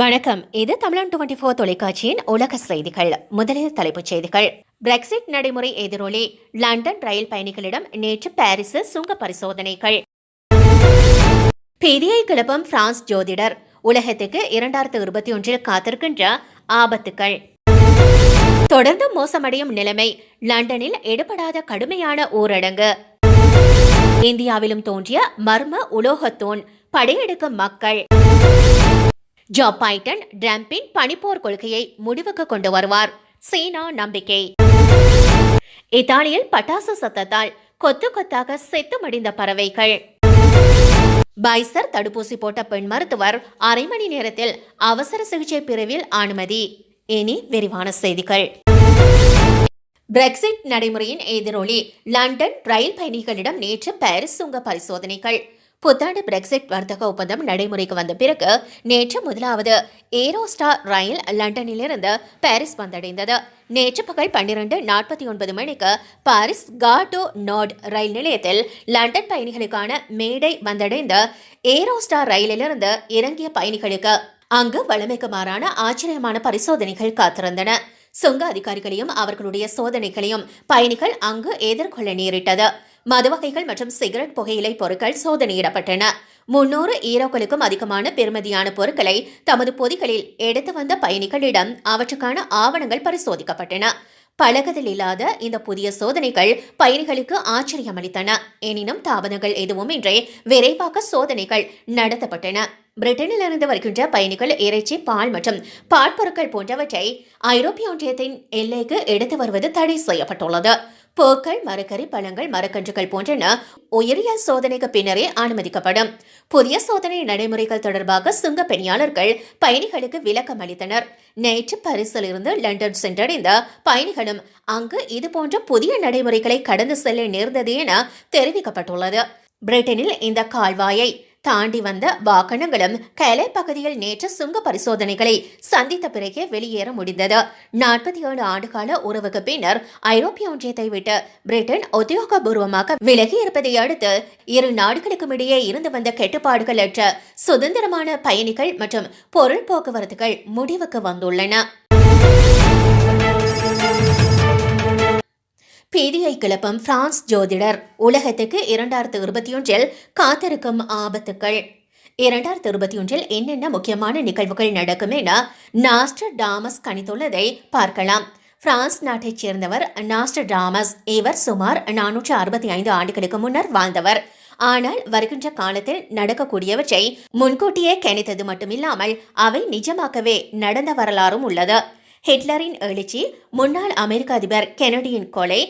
வணக்கம். இது தமிழன் டுவெண்டி ஃபோர் தொலைக்காட்சியின் உலக செய்திகள். முதலில் தலைப்புச் செய்திகள். பிரெக்சிட் நடைமுறை எதிரொலி. லண்டன் ரயில் பயணிகளிடம் நேற்று பாரிஸில் சுங்க பரிசோதனைகள். பீதியை கிளப்பும் பிரான்ஸ் ஜோதிடர். உலகத்துக்கு இரண்டாயிரத்து இருபத்தி ஒன்றில் காத்திருக்கின்ற ஆபத்துக்கள். தொடர்ந்து மோசமடையும் நிலைமை. லண்டனில் எடுபடாத கடுமையான ஊரடங்கு. இந்தியாவிலும் தோன்றிய மர்ம உலோகத்தோன் படையெடுக்கும் மக்கள். ஜோ பைடன் டிரம்பின் பனிப்போர் கொள்கையை முடிவுக்கு கொண்டு வருவார். சீனா நம்பிக்கை. இத்தாலியில் பட்டாசு சத்தத்தால் கொத்து கொத்தாக செத்து மடிந்த பறவைகள். பைசர் தடுப்பூசி போட்ட பெண் மருத்துவர் அரை மணி நேரத்தில் அவசர சிகிச்சை பிரிவில் அனுமதி. இனி விரிவான செய்திகள். பிரெக்சிட் நடைமுறையின் எதிரொலி லண்டன் ரயில் பயணிகளிடம் நேற்று பாரிஸ் சுங்க பரிசோதனைகள். புத்தாண்டு பிரெக்சிட் வர்த்தக ஒப்பந்தம் நடைமுறைக்கு வந்த பிறகு நேற்று முதலாவது ஏரோஸ்டார் ரயில் லண்டனிலிருந்து பாரிஸ் வந்தடைந்தது. நேற்று பகல் பன்னிரண்டு நாற்பத்தி ஒன்பது மணிக்கு பாரிஸ் காட்டோ நாட் ரயில் நிலையத்தில் லண்டன் பயணிகளுக்கான மேடை வந்தடைந்த ஏரோஸ்டார் ரயிலிலிருந்து இறங்கிய பயணிகளுக்கு அங்கு வழமைக்கு மாறான ஆச்சரியமான பரிசோதனைகள் காத்திருந்தன. சுங்க அதிகாரிகளையும் அவர்களுடைய சோதனைகளையும் பயணிகள் அங்கு எதிர்கொள்ள நேரிட்டது. மதுவகைகள் மற்றும் சிகரெட் புகையிலை பொருட்கள் சோதனையிடப்பட்டன. முன்னூறு ஈரோக்களுக்கும் அதிகமான பெறுமதியான பொருட்களை தமது பொதிகளில் எடுத்து வந்த பயணிகளிடம் அவற்றுக்கான ஆவணங்கள் பரிசோதிக்கப்பட்டன. பழகதில் இல்லாத இந்த புதிய சோதனைகள் பயணிகளுக்கு ஆச்சரியமளித்தன. எனினும் தாமதங்கள் எதுவுமின்றி விரைவாக சோதனைகள் நடத்தப்பட்டன. பிரிட்டனிலிருந்து வருகின்ற பயணிகள் இறைச்சி பால் மற்றும் பாற்பொருட்கள் போன்றவற்றை ஐரோப்பிய ஒன்றியத்தின் எல்லைக்கு எடுத்து வருவது தடை செய்யப்பட்டுள்ளது. பூக்கள் மரக்கறி பழங்கள் மரக்கன்றுகள் போன்றன உயிரியல் சோதனைக்கு பின்னரே அனுமதிக்கப்படும். புதிய சோதனை நடைமுறைகள் தொடர்பாக சுங்க பணியாளர்கள் பயணிகளுக்கு விளக்கம் அளித்தனர். நேற்று பரிசில் இருந்து லண்டன் சென்றடைந்த பயணிகளும் அங்கு இதுபோன்ற புதிய நடைமுறைகளை கடந்து செல்ல நேர்ந்தது என தெரிவிக்கப்பட்டுள்ளது. பிரிட்டனில் இந்த கால்வாயை தாண்டி வந்த வாகனங்களும் கலை பகுதியில் நேற்று சுங்க பரிசோதனைகளை சந்தித்த பிறகே வெளியேற முடிந்தது. நாற்பத்தி ஏழு ஆண்டுகால உறவுக்கு பின்னர் ஐரோப்பிய ஒன்றியத்தை விட்டு பிரிட்டன் உத்தியோகபூர்வமாக விலகி இருப்பதை அடுத்து இரு நாடுகளுக்கும் இடையே இருந்து வந்த கெட்டுப்பாடுகள் அற்ற சுதந்திரமான பயணிகள் மற்றும் பொருள் போக்குவரத்துகள் முடிவுக்கு வந்துள்ளன. பீதியை கிளப்பும் பிரான்ஸ் ஜோதிடர். உலகத்துக்கு இரண்டாயிரத்து இருபத்தி ஒன்றில் காத்திருக்கும் ஆபத்துக்கள். இரண்டாயிரத்து இருபத்தி ஒன்றில் என்னென்ன முக்கியமான நிகழ்வுகள் நடக்கும் என நாஸ்டர் டாமஸ் கணித்துள்ளதை பார்க்கலாம். பிரான்ஸ் நாட்டைச் சேர்ந்தவர் நாஸ்டர் டாமஸ் இவர் சுமார் நானூற்று அறுபத்தி ஐந்து ஆண்டுகளுக்கு முன்னர் வாழ்ந்தவர். ஆனால் வருகின்ற காலத்தில் நடக்கக்கூடியவற்றை முன்கூட்டியே கணித்தது மட்டுமில்லாமல் அவை நிஜமாகவே நடந்த வரலாறும் உள்ளது. ஹிட்லரின் எழுச்சி முன்னாள் அமெரிக்க அதிபர் கெனடியின் கொலை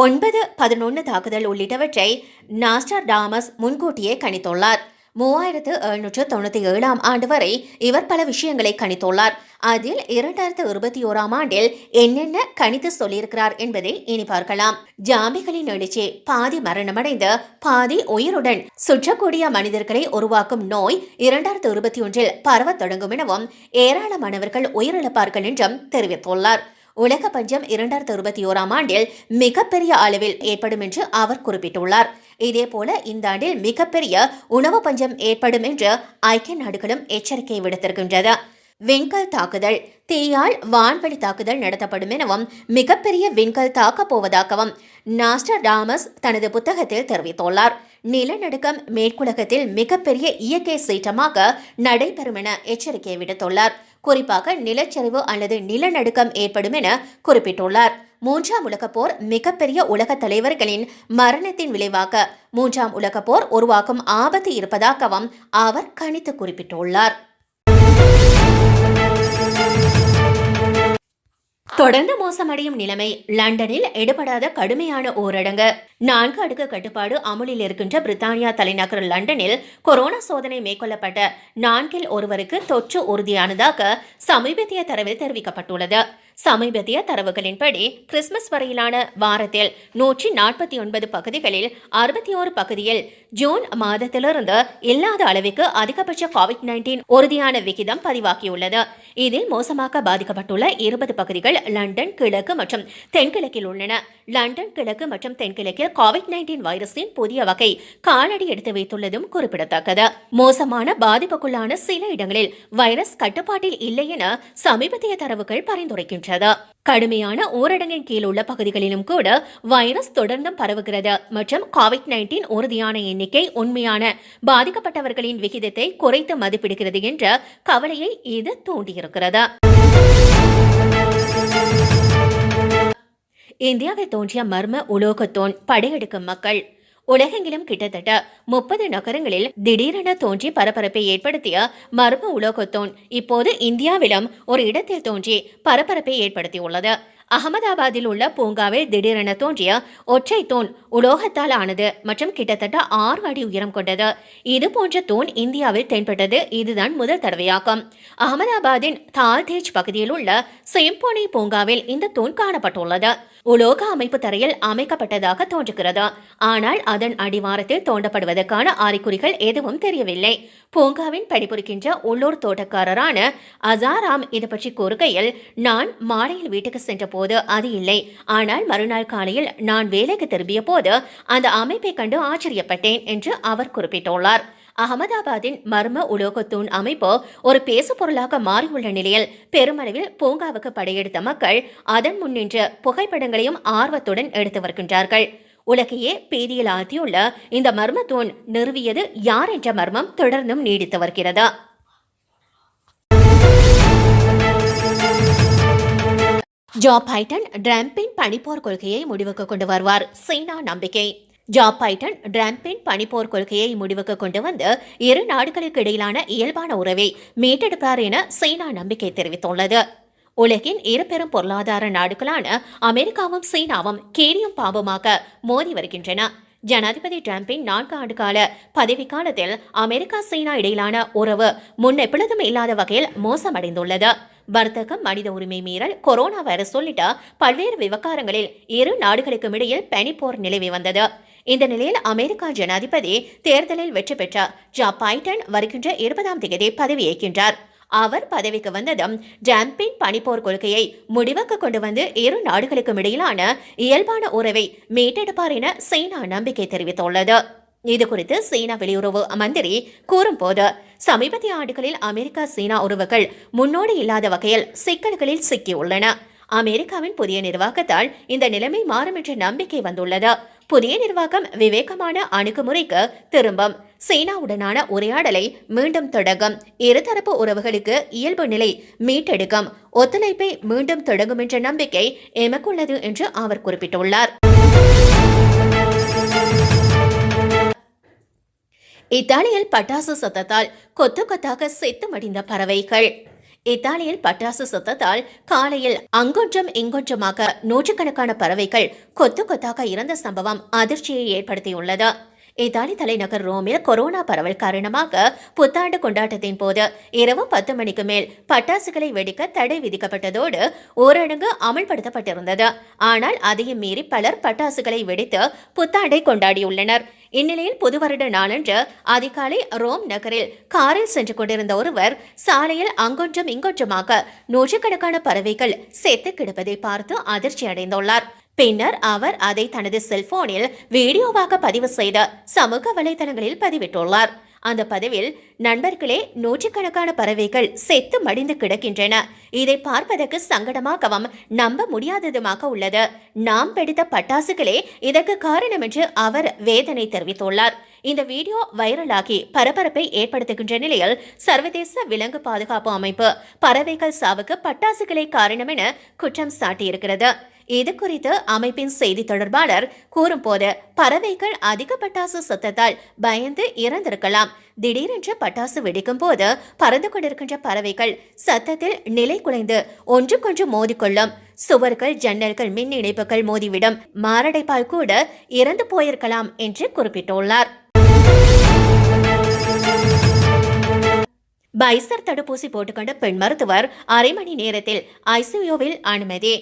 ஒன்பது பதினொன்று தாக்குதல் உள்ளிட்டவற்றை நாஸ்டர் டாமஸ் முன்கூட்டியே கணித்துள்ளார். மூவாயிரத்து எழுநூற்று தொண்ணூற்றி ஏழாம் ஆண்டு வரை இவர் பல விஷயங்களை கணித்துள்ளார். அதில் இரண்டாயிரத்து இருபத்தி ஓராம் ஆண்டில் என்னென்ன கணித்து சொல்லியிருக்கிறார் என்பதை இனி பார்க்கலாம். ஜாம்பிகளின் எழுச்சி பாதி மரணமடைந்து பாதி உயிருடன் சுற்றக்கூடிய மனிதர்களை உருவாக்கும் நோய் இரண்டாயிரத்து இருபத்தி ஒன்றில் பரவத் தொடங்கும் எனவும் ஏராளமானவர்கள் உயிரிழப்பார்கள் என்றும் தெரிவித்துள்ளார். உலக பஞ்சம் இரண்டாயிரத்து இருபத்தி ஓராம் ஆண்டில் மிகப்பெரிய அளவில் ஏற்படும் என்று அவர் குறிப்பிட்டுள்ளார். இதேபோல இந்த ஆண்டில் மிகப்பெரிய உணவு பஞ்சம் ஏற்படும் என்று ஐக்கிய நாடுகளும் எச்சரிக்கை விடுத்திருக்கின்றது. விண்கல் தாக்குதல் தீயால் வான்வழி தாக்குதல் நடத்தப்படும் எனவும் மிகப்பெரிய விண்கல் தாக்கப் போவதாகவும் நாஸ்டர்டாமஸ் தனது புத்தகத்தில் தெரிவித்துள்ளார். நிலநடுக்கம் மேற்குலகத்தில் மிகப்பெரிய இயற்கை சீற்றமாக நடைபெறும் என எச்சரிக்கை விடுத்துள்ளார். குறிப்பாக நிலச்சரிவு அல்லது நிலநடுக்கம் ஏற்படும் என குறிப்பிட்டுள்ளார். மூன்றாம் உலகப் போர் மிகப்பெரிய உலக தலைவர்களின் மரணத்தின் விளைவாக மூன்றாம் உலகப் போர் உருவாக்கும் ஆபத்து இருப்பதாகவும் அவர் கணித்து குறிப்பிட்டுள்ளார். தொடர்ந்து மோசமடையும் நிலைமை லண்டனில் எடுபடாத கடுமையான ஊரடங்கு. நான்கு அடுக்கு கட்டுப்பாடு அமுலில் இருக்கின்ற பிரித்தானியா தலைநகர் லண்டனில் கொரோனா சோதனை மேற்கொள்ளப்பட்ட நான்கில் ஒருவருக்கு தொற்று உறுதியானதாக சமீபத்திய தரவில் தெரிவிக்கப்பட்டுள்ளது. சமீபத்திய தரவுகளின்படி கிறிஸ்துமஸ் வரையிலான வாரத்தில் நூற்றி நாற்பத்தி ஒன்பது பகுதிகளில் அறுபத்தி ஓரு பகுதியில் ஜூன் மாதத்திலிருந்து இல்லாத அளவுக்கு அதிகபட்ச கோவிட் நைன்டீன் உறுதியான விகிதம் பதிவாகியுள்ளது. இதில் மோசமாக பாதிக்கப்பட்டுள்ள இருபது பகுதிகள் லண்டன் கிழக்கு மற்றும் தென்கிழக்கில் உள்ளன. லண்டன் கிழக்கு மற்றும் தென்கிழக்கில் கோவிட் நைன்டீன் வைரஸின் புதிய வகை காலடி எடுத்து வைத்துள்ளதும் குறிப்பிடத்தக்கது. மோசமான பாதிப்புக்குள்ளான சில இடங்களில் வைரஸ் கட்டுப்பாட்டில் இல்லை என சமீபத்திய தரவுகள் பரிந்துரைக்கின்றன. பரிந்துரைக்கின்றது கடுமையான ஊரடங்கின் கீழ் உள்ள பகுதிகளிலும் கூட வைரஸ் தொடர்ந்தும் பரவுகிறது. மற்றும் கோவிட் நைன்டீன் உறுதியான எண்ணிக்கை உண்மையான. பாதிக்கப்பட்டவர்களின் விகிதத்தை குறைத்து மதிப்பிடுகிறது என்ற கவலையை இது தூண்டியிருக்கிறது. இந்தியாவில் தோன்றிய மர்ம உலோகத்தோன் படையெடுக்கும் மக்கள். உலகெங்கிலும் கிட்டத்தட்ட முப்பது நகரங்களில் திடீரென தோன்றி பரபரப்பை ஏற்படுத்திய மர்ம உலோகத்தோன் இப்போது இந்தியாவிலும் ஒரு இடத்தில் தோன்றி பரபரப்பை ஏற்படுத்தியுள்ளது. அகமதாபாத்தில் உள்ள பூங்காவில் திடீரென தோன்றிய ஒற்றை தூண் உலோகத்தால் ஆனது மற்றும் கிட்டத்தட்ட ஆறு அடி உயரம் கொண்டது. இது போன்ற தூண் இந்தியாவில் தென்பட்டது. இதுதான் முதல் தடவையாகும். அகமதாபாத்தின் தால்தேஜ் பகுதியில் உள்ள சிம்போனி பூங்காவில் இந்த தூண் காணப்பட்டுள்ளது. உலோக அமைப்பு தரையில் அமைக்கப்பட்டதாக தோன்றுகிறது. ஆனால் அதன் அடிவாரத்தில் தோண்டப்படுவதற்கான அறிகுறிகள் எதுவும் தெரியவில்லை. பூங்காவின் பணிபுரிக்கின்ற உள்ளூர் தோட்டக்காரரான அசாராம் இது பற்றி கூறுகையில் நான் மாலையில் வீட்டுக்கு சென்றபோது அது இல்லை. ஆனால் மறுநாள் காலையில் நான் வேலைக்கு திரும்பிய போது அந்த அமைப்பை கண்டு ஆச்சரியப்பட்டேன் என்று அவர் குறிப்பிட்டுள்ளார். அகமதாபாத்தின் மர்ம உலோகத்தூண் அமைப்பு ஒரு பேசு பொருளாக மாறியுள்ள நிலையில் பெருமளவில் பூங்காவுக்கு படையெடுத்த மக்கள் அதன் முன்னின்று புகைப்படங்களையும் ஆர்வத்துடன் எடுத்து வருகின்றார்கள். உலகையே பேதியில் ஆழ்த்தியுள்ள இந்த மர்ம தூண் நிறுவியது யார் என்ற மர்மம் தொடர்ந்தும் நீடித்து வருகிறது? ஜோ பைடன் டிரம்பின் பனிப்போர் கொள்கையை முடிவுக்கு கொண்டு வருவார். சீனா நம்பிக்கை. ஜோ பைடன் டிரம்பின் பனிப்போர் கொள்கையை முடிவுக்கு கொண்டு வந்து இரு நாடுகளுக்கு இடையிலான இயல்பான உறவை மீட்டெடுப்பார் என சீனா நம்பிக்கை தெரிவித்துள்ளது. உலகின் இரு பெரும் பொருளாதார நாடுகளான அமெரிக்காவும் சீனாவும் கேரியும் பாம்புமாக மோதி வருகின்றன. ஜனாதிபதி டிரம்பின் நான்கு ஆண்டு கால பதவிக்காலத்தில் அமெரிக்கா சீனா இடையிலான உறவு முன்னெப்பொழுதும் இல்லாத வகையில் மோசமடைந்துள்ளது. வர்த்தகம் மனித உரிமை மீறல் கொரோனா வைரஸ் உள்ளிட்ட பல்வேறு விவகாரங்களில் இரு நாடுகளுக்கும் இடையில் பனிப்போர் நிலவி வந்தது. இந்த நிலையில் அமெரிக்கா ஜனாதிபதி தேர்தலில் வெற்றி பெற்றார். ஜா பைடன் வருகின்ற இருபதாம் தேதி பதவியேற்கின்றார் அவர் பதவிக்கு வந்ததும் டிரம்பின் பனிப்போர் கொள்கையை முடிவுக்கு கொண்டு வந்து இரு நாடுகளுக்கும் இடையிலான இயல்பான உறவை மீட்டெடுப்பார் என சீனா நம்பிக்கை தெரிவித்துள்ளது. இது குறித்து சீனா வெளியுறவு மந்திரி கூறும்போது சமீபத்திய ஆண்டுகளில் அமெரிக்கா சீனா உறவுகள் முன்னோடி இல்லாத வகையில் சிக்கல்களில் சிக்கியுள்ளன. அமெரிக்காவின் புதிய நிர்வாகத்தால் இந்த நிலைமை மாறும் என்ற நம்பிக்கை வந்துள்ளது. புதிய நிர்வாகம் விவேகமான அணுகுமுறைக்கு திரும்பும். சீனாவுடனான உரையாடலை மீண்டும் தொடங்கும். இருதரப்பு உறவுகளுக்கு இயல்பு நிலை மீட்டெடுக்கும். ஒத்துழைப்பை மீண்டும் தொடங்கும் என்ற நம்பிக்கை எமக்குள்ளது என்று அவர் குறிப்பிட்டுள்ளார். இத்தாலியில் பட்டாசு சத்தத்தால் கொத்து கொத்தாக செத்து மடிந்த பறவைகள். இத்தாலியில் பட்டாசு சத்தத்தால் காலையில் அங்கொன்றும் இங்கொன்றுமாக நூற்றுக்கணக்கான பறவைகள் கொத்து கொத்தாக இறந்த சம்பவம் அதிர்ச்சியை ஏற்படுத்தியுள்ளது. இத்தாலி தலைநகர் ரோமில் கொரோனா பரவல் காரணமாக புத்தாண்டு கொண்டாட்டத்தின் போது இரவு பத்து மணிக்கு மேல் பட்டாசுகளை வெடிக்க தடை விதிக்கப்பட்டதோடு ஊரடங்கு அமல்படுத்தப்பட்டிருந்தது. ஆனால் அதையும் மீறி பலர் பட்டாசுகளை வெடித்து புத்தாண்டை கொண்டாடியுள்ளனர். இந்நிலையில் புது வருட நாளன்று அதிகாலை ரோம் நகரில் காரில் சென்று கொண்டிருந்த ஒருவர் சாலையில் அங்கொன்றும் இங்கொன்றுமாக நூற்றுக்கணக்கான பறவைகள் செத்து கிடப்பதை பார்த்து அதிர்ச்சி அடைந்துள்ளார். பின்னர் அவர் அதை தனது செல்போனில் வீடியோவாக பதிவு செய்து சமூக வலைதளங்களில் பதிவிட்டுள்ளார். அந்த பதிவில் நண்பர்களே நூற்றுக்கணக்கான பறவைகள் செத்து மடிந்து கிடக்கின்றன. இதை பார்ப்பதற்கு சங்கடமாகவும் நம்ப முடியாததுமாக உள்ளது. நாம் வெடித்த பட்டாசுகளே இதற்கு காரணம் என்று அவர் வேதனை தெரிவித்துள்ளார். இந்த வீடியோ வைரலாகி பரபரப்பை ஏற்படுத்துகின்ற நிலையில் சர்வதேச விலங்கு பாதுகாப்பு அமைப்பு பறவைகள் சாவுக்கு பட்டாசுகளே காரணம் என குற்றம் சாட்டியிருக்கிறது. இது குறித்து அமைப்பின் செய்தி தொடர்பாளர் கூறும்போது பறவைகள் அதிக பட்டாசு சத்தத்தால் பயந்து இறந்திருக்கலாம். திடீரென்று பட்டாசு வெடிக்கும் போது பறந்து கொண்டிருக்கின்ற பறவைகள் சத்தத்தில் நிலை குலைந்து ஒன்றுக்கொன்று மோதிக்கொள்ளும். சுவர்கள் ஜன்னல்கள் மின் இணைப்புகள் மோதிவிடும். மாரடைப்பால் கூட இறந்து போயிருக்கலாம் என்று குறிப்பிட்டுள்ளார். பைசர் தடுப்பூசி போட்டுக்கொண்ட பெண் மருத்துவர் அரை மணி நேரத்தில் ஐசியூவில் அனுமதி.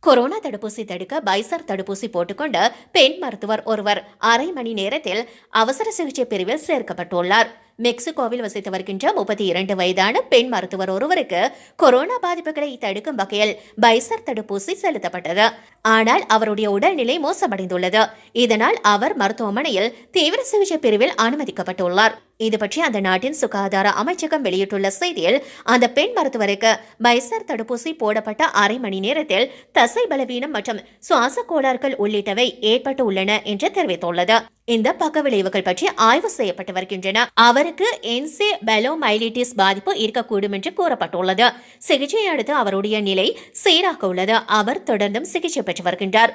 கொரோனா தடுப்பூசி தடுக்க பைசர் தடுப்பூசி போட்டுக்கொண்ட பெண் மருத்துவர் ஒருவர் அரை மணி நேரத்தில் அவசர சிகிச்சை பிரிவில் சேர்க்கப்பட்டுள்ளார். மெக்சிகோவில் வசித்து வருகின்ற முப்பத்தி இரண்டு வயதான பெண் மருத்துவர் ஒருவருக்கு கொரோனா பாதிப்புகளை தடுக்கும் வகையில் பைசர் தடுப்பூசி செலுத்தப்பட்டது. ஆனால் அவருடைய உடல்நிலை மோசமடைந்துள்ளது. இதனால் அவர் மருத்துவமனையில் தீவிர சிகிச்சை பிரிவில் அனுமதிக்கப்பட்டுள்ளார். இது பற்றி அந்த நாட்டின் சுகாதார அமைச்சகம் வெளியிட்டுள்ள செய்தியில் அந்த பெண் மருத்துவருக்கு பைசர் தடுப்பூசி போடப்பட்ட அரை மணி நேரத்தில் தசை பலவீனம் மற்றும் சுவாச கோளாறுகள் உள்ளிட்டவை ஏற்பட்டு உள்ளன என்று தெரிவித்துள்ளது. இந்த பக்க விளைவுகள் பற்றி ஆய்வு செய்யப்பட்டு வருகின்றன. அவருக்கு என்சே பெலோமைலிட்டிஸ் பாதிப்பு இருக்கக்கூடும் என்று கூறப்பட்டுள்ளது. சிகிச்சையை அடுத்து அவருடைய நிலை சீராக உள்ளது. அவர் தொடர்ந்தும் சிகிச்சை பெற்று வருகின்றார்.